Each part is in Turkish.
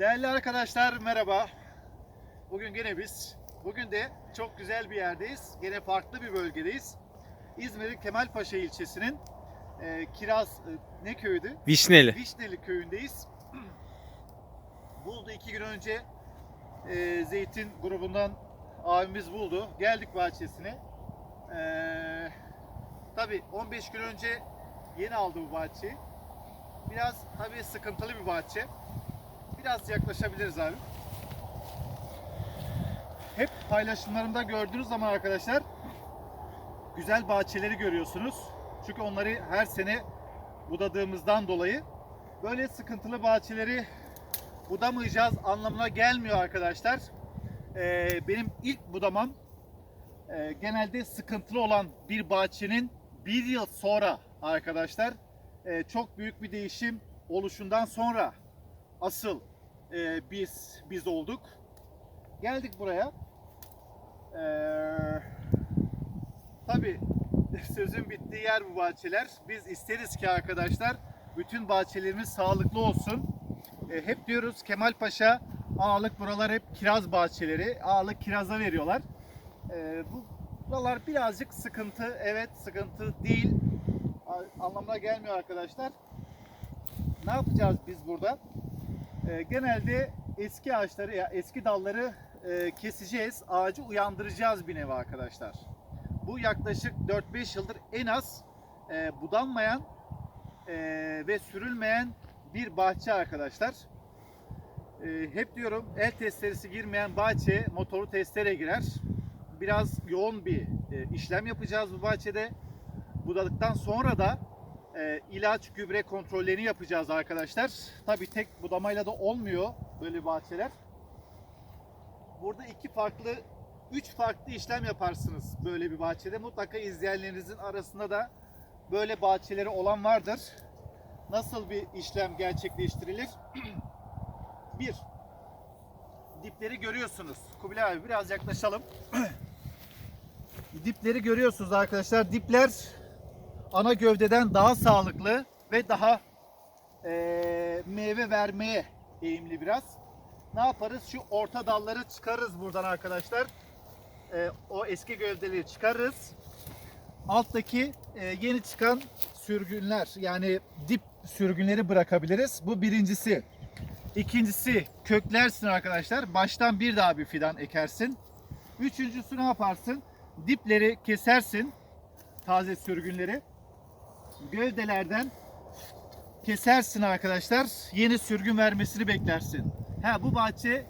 Değerli arkadaşlar merhaba. Bugün gene biz. Bugün de çok güzel bir yerdeyiz. Gene farklı bir bölgedeyiz. İzmir'in Kemalpaşa ilçesinin e, Kiraz e, ne köyüydü? Vişneli. Vişneli köyündeyiz. buldu iki gün önce e, zeytin grubundan abimiz buldu. Geldik bahçesine. E, tabii 15 gün önce yeni aldı bu bahçeyi. Biraz tabii sıkıntılı bir bahçe. Biraz yaklaşabiliriz abi. Hep paylaşımlarımda gördüğünüz zaman arkadaşlar güzel bahçeleri görüyorsunuz. Çünkü onları her sene budadığımızdan dolayı böyle sıkıntılı bahçeleri budamayacağız anlamına gelmiyor arkadaşlar. Ee, benim ilk budamam e, genelde sıkıntılı olan bir bahçenin bir yıl sonra arkadaşlar e, çok büyük bir değişim oluşundan sonra asıl e, biz biz olduk. Geldik buraya. Ee, Tabii sözün bittiği yer bu bahçeler. Biz isteriz ki arkadaşlar bütün bahçelerimiz sağlıklı olsun. E, hep diyoruz Kemalpaşa ağalık buralar hep kiraz bahçeleri. Ağalık kiraza veriyorlar. E, bu buralar birazcık sıkıntı. Evet sıkıntı değil. Anlamına gelmiyor arkadaşlar. Ne yapacağız biz burada? E, genelde eski ağaçları, ya eski dalları e, keseceğiz. Ağacı uyandıracağız bir nevi arkadaşlar. Bu yaklaşık 4-5 yıldır en az e, budanmayan e, ve sürülmeyen bir bahçe arkadaşlar. Hep diyorum el testeresi girmeyen bahçe motoru testere girer. Biraz yoğun bir işlem yapacağız bu bahçede. Budadıktan sonra da e, ilaç, gübre kontrollerini yapacağız arkadaşlar. Tabi tek budamayla da olmuyor böyle bahçeler. Burada iki farklı üç farklı işlem yaparsınız böyle bir bahçede. Mutlaka izleyenlerinizin arasında da böyle bahçeleri olan vardır. Nasıl bir işlem gerçekleştirilir? bir, dipleri görüyorsunuz. Kubilay abi biraz yaklaşalım. dipleri görüyorsunuz arkadaşlar. Dipler ana gövdeden daha sağlıklı ve daha eee, meyve vermeye eğimli biraz. Ne yaparız? Şu orta dalları çıkarırız buradan arkadaşlar e, o eski gövdeleri çıkarırız. Alttaki e, yeni çıkan sürgünler yani dip sürgünleri bırakabiliriz. Bu birincisi. İkincisi köklersin arkadaşlar. Baştan bir daha bir fidan ekersin. Üçüncüsü ne yaparsın? Dipleri kesersin. Taze sürgünleri. Gövdelerden kesersin arkadaşlar. Yeni sürgün vermesini beklersin. Ha bu bahçe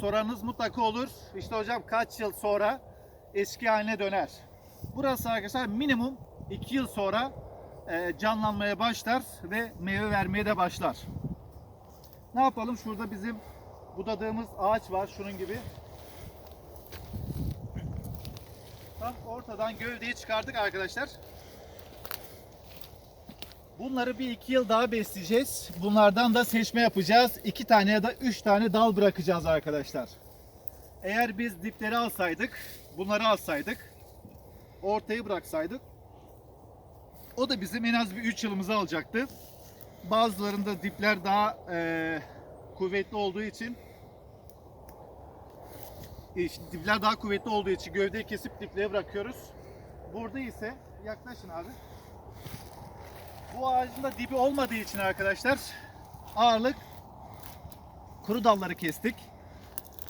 soranız mutlaka olur. İşte hocam kaç yıl sonra eski haline döner. Burası arkadaşlar minimum 2 yıl sonra e, canlanmaya başlar ve meyve vermeye de başlar. Ne yapalım? Şurada bizim budadığımız ağaç var şunun gibi. Tam ortadan gövdeyi çıkardık arkadaşlar. Bunları bir iki yıl daha besleyeceğiz. Bunlardan da seçme yapacağız. İki tane ya da üç tane dal bırakacağız arkadaşlar. Eğer biz dipleri alsaydık, bunları alsaydık, ortayı bıraksaydık, o da bizim en az bir 3 yılımızı alacaktı. Bazılarında dipler daha eee, kuvvetli olduğu için işte dipler daha kuvvetli olduğu için gövdeyi kesip diplere bırakıyoruz. Burada ise yaklaşın abi. Bu ağacın da dibi olmadığı için arkadaşlar ağırlık kuru dalları kestik.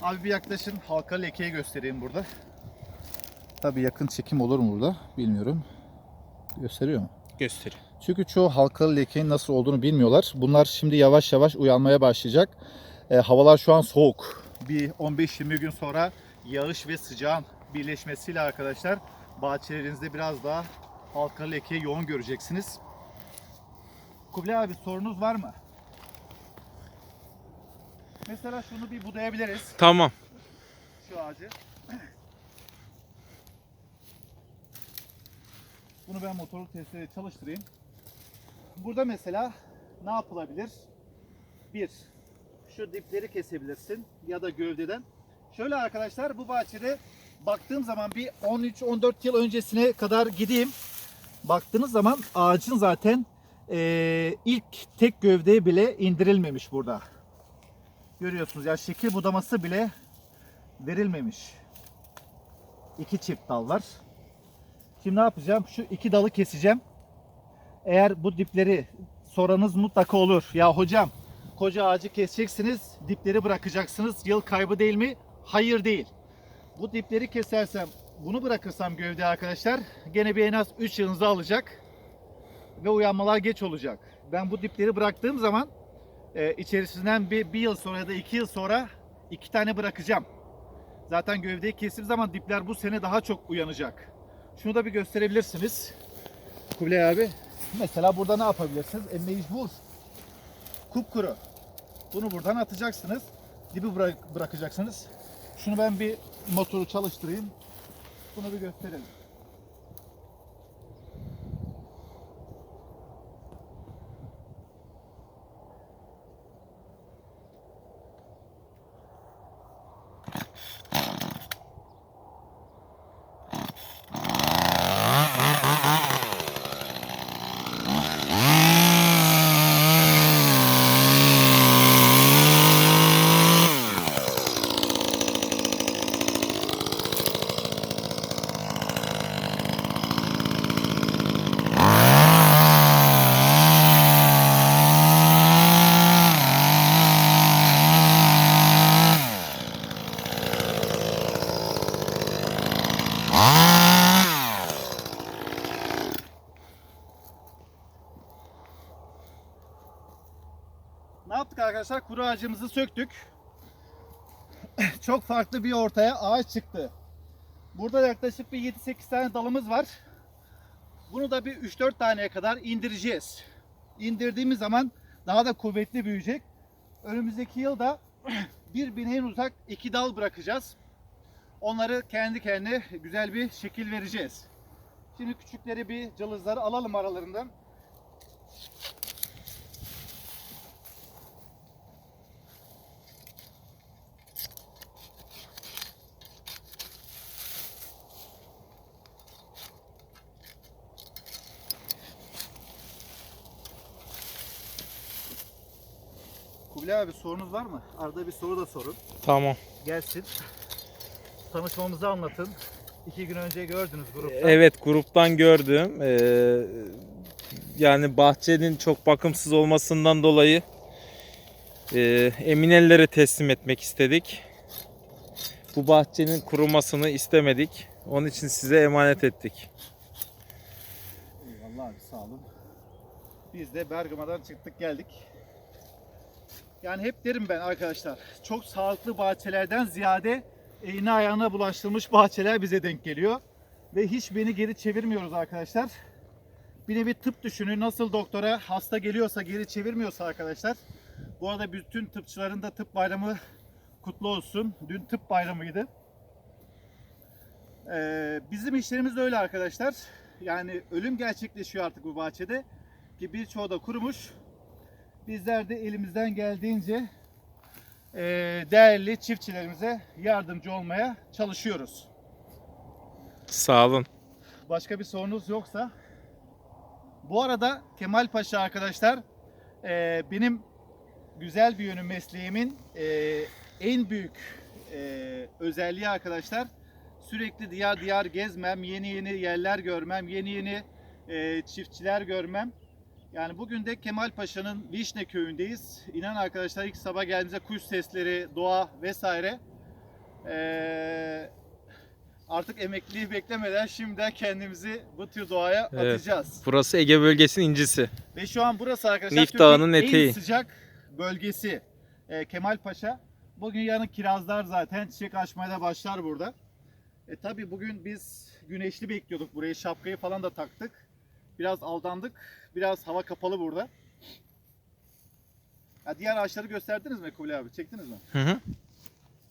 Abi bir yaklaşın halka lekeyi göstereyim burada. Tabi yakın çekim olur mu burada bilmiyorum. Gösteriyor mu? Gösteri. Çünkü çoğu halkalı lekenin nasıl olduğunu bilmiyorlar. Bunlar şimdi yavaş yavaş uyanmaya başlayacak. E, havalar şu an soğuk. Bir 15-20 gün sonra yağış ve sıcağın birleşmesiyle arkadaşlar bahçelerinizde biraz daha halkalı lekeyi yoğun göreceksiniz. Kubilay abi sorunuz var mı? Mesela şunu bir budayabiliriz. Tamam. Şu ağacı. Bunu ben motorlu testereyle çalıştırayım. Burada mesela ne yapılabilir? Bir, şu dipleri kesebilirsin ya da gövdeden. Şöyle arkadaşlar bu bahçede baktığım zaman bir 13-14 yıl öncesine kadar gideyim. Baktığınız zaman ağacın zaten eee, ilk tek gövdeye bile indirilmemiş burada. Görüyorsunuz ya şekil budaması bile verilmemiş. İki çift dal var. Şimdi ne yapacağım? Şu iki dalı keseceğim. Eğer bu dipleri soranız mutlaka olur. Ya hocam koca ağacı keseceksiniz, dipleri bırakacaksınız. Yıl kaybı değil mi? Hayır değil. Bu dipleri kesersem, bunu bırakırsam gövde arkadaşlar gene bir en az 3 yılınızı alacak ve uyanmalar geç olacak. Ben bu dipleri bıraktığım zaman e, içerisinden bir, bir yıl sonra ya da iki yıl sonra iki tane bırakacağım. Zaten gövdeyi kestiğim zaman dipler bu sene daha çok uyanacak. Şunu da bir gösterebilirsiniz. Kubilay abi. Mesela burada ne yapabilirsiniz? E mecbur. Kupkuru. Bunu buradan atacaksınız. Dibi bırak- bırakacaksınız. Şunu ben bir motoru çalıştırayım. Bunu bir gösterelim. Ne yaptık arkadaşlar? Kuru ağacımızı söktük. Çok farklı bir ortaya ağaç çıktı. Burada yaklaşık bir 7-8 tane dalımız var. Bunu da bir 3-4 taneye kadar indireceğiz. İndirdiğimiz zaman daha da kuvvetli büyüyecek. Önümüzdeki yılda bir bineğin uzak iki dal bırakacağız. Onları kendi kendine güzel bir şekil vereceğiz. Şimdi küçükleri bir cılızları alalım aralarından. Kubilay abi sorunuz var mı? Arada bir soru da sorun. Tamam. Gelsin. Tanışmamızı anlatın. İki gün önce gördünüz grupta. Evet gruptan gördüm. Ee, yani bahçenin çok bakımsız olmasından dolayı e, emin ellere teslim etmek istedik. Bu bahçenin kurumasını istemedik. Onun için size emanet ettik. Eyvallah abi sağ olun. Biz de Bergama'dan çıktık geldik. Yani hep derim ben arkadaşlar. Çok sağlıklı bahçelerden ziyade iğne ayağına bulaştırılmış bahçeler bize denk geliyor. Ve hiç beni geri çevirmiyoruz arkadaşlar. Bir nevi tıp düşünün. Nasıl doktora hasta geliyorsa geri çevirmiyorsa arkadaşlar. Bu arada bütün tıpçıların da tıp bayramı kutlu olsun. Dün tıp bayramıydı. Ee, bizim işlerimiz de öyle arkadaşlar. Yani ölüm gerçekleşiyor artık bu bahçede. Ki birçoğu da kurumuş. Bizler de elimizden geldiğince e, değerli çiftçilerimize yardımcı olmaya çalışıyoruz. Sağ olun. Başka bir sorunuz yoksa. Bu arada Kemal Paşa arkadaşlar e, benim güzel bir yönü mesleğimin e, en büyük özelliği arkadaşlar sürekli diyar diyar gezmem, yeni yeni yerler görmem, yeni yeni çiftçiler görmem. Yani bugün de Kemal Paşa'nın Vişne köyündeyiz. İnan arkadaşlar ilk sabah geldiğimizde kuş sesleri, doğa vesaire. E, artık emekliliği beklemeden şimdiden kendimizi bu tür doğaya Evet. atacağız. Burası Ege bölgesinin incisi. Ve şu an burası arkadaşlar Nif Dağı'nın en eteği. sıcak bölgesi. Ee, Kemal Paşa. Bugün yarın kirazlar zaten çiçek açmaya da başlar burada. E tabi bugün biz güneşli bekliyorduk burayı. Şapkayı falan da taktık. Biraz aldandık. Biraz hava kapalı burada. Ya diğer ağaçları gösterdiniz mi Kubilay abi? Çektiniz mi? Hı hı.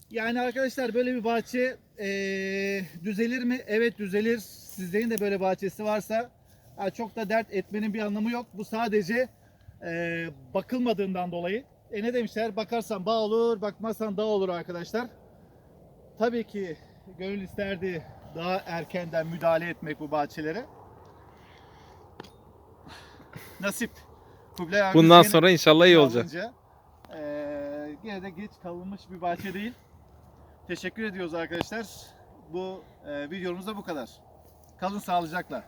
Yani arkadaşlar böyle bir bahçe eee, düzelir mi? Evet düzelir. Sizlerin de böyle bahçesi varsa ha, çok da dert etmenin bir anlamı yok. Bu sadece eee, bakılmadığından dolayı. E ne demişler? Bakarsan bağ olur, bakmazsan dağ olur arkadaşlar. Tabii ki gönül isterdi daha erkenden müdahale etmek bu bahçelere. Nasip. Kubilay abi Bundan sonra inşallah iyi olacak. alınca, eee, Yine de geç kalınmış bir bahçe değil. Teşekkür ediyoruz arkadaşlar. Bu e, videomuz da bu kadar. Kalın sağlıcakla.